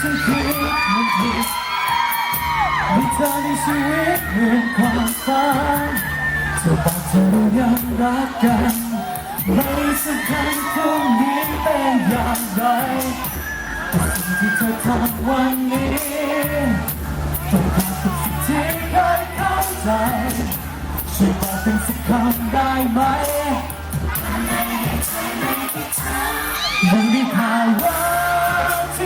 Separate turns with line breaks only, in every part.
ฉันคิดมันผิดมีเธอในชีวิตเหมือนความฝันเธอบอกเธอยังรักกันไม่สำคัญพรุ่งนี้เป็นอย่างไรแต่สิ่งที่เธอทำวันนี้ต้องการกับสิ่งที่เคยเข้าใจช่วยบอกเป็นสักคำได้ไหมมันมีข่าวว่าที่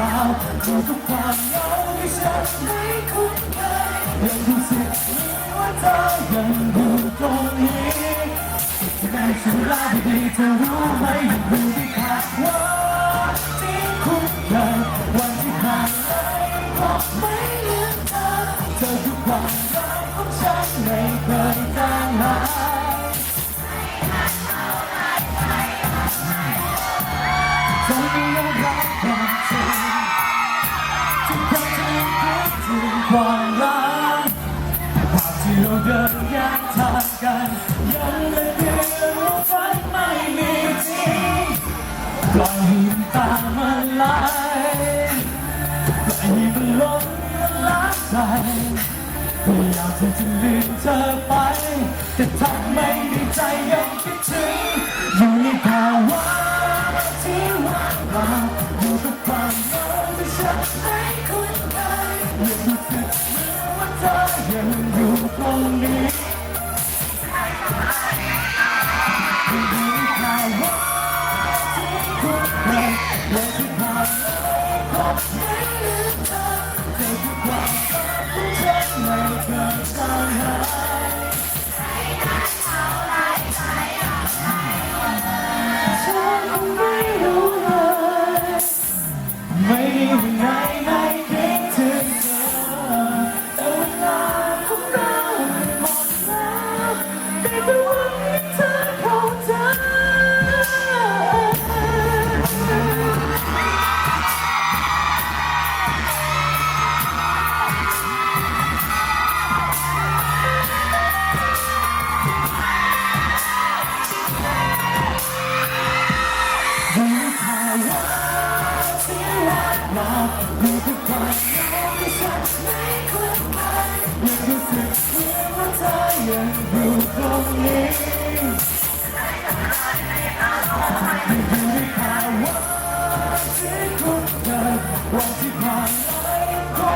รักเราอยู่กับความเหงาที่ฉันไม่คุ้นเคยยังรู้สึกมือนว่าเธอยังอยู่ตรงนี้แสดงฉันลาไปดีเธอรู้ไหมยังรู้ที่ขาดว่า ที่เราเดินแยกทางกันยังเลยเพียงว่าฝันไม่มีจริงปล่อยให้ตามันไหลปล่อยให้มันหลงละลายใจพยายามที่จะลืมเธอไป แต่ทำไม่ได้ใจยังคิดถึงอยู่ในภาวะที่ว่างเปล่าอยู่กับความเหงาที่ฉันไม่คุ้นเคยยังรู้สึกเหมือนว่าเธอยังอยู่ ตรงนี้ยังอยู่ใ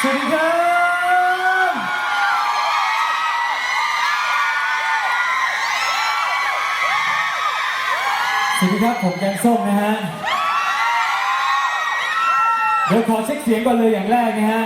สวัสดีครับสวัสดีครับ ผมแกงส้มนะฮะ เดี๋ยวขอเช็คเสียงก่อนเลยอย่างแรกนะฮะ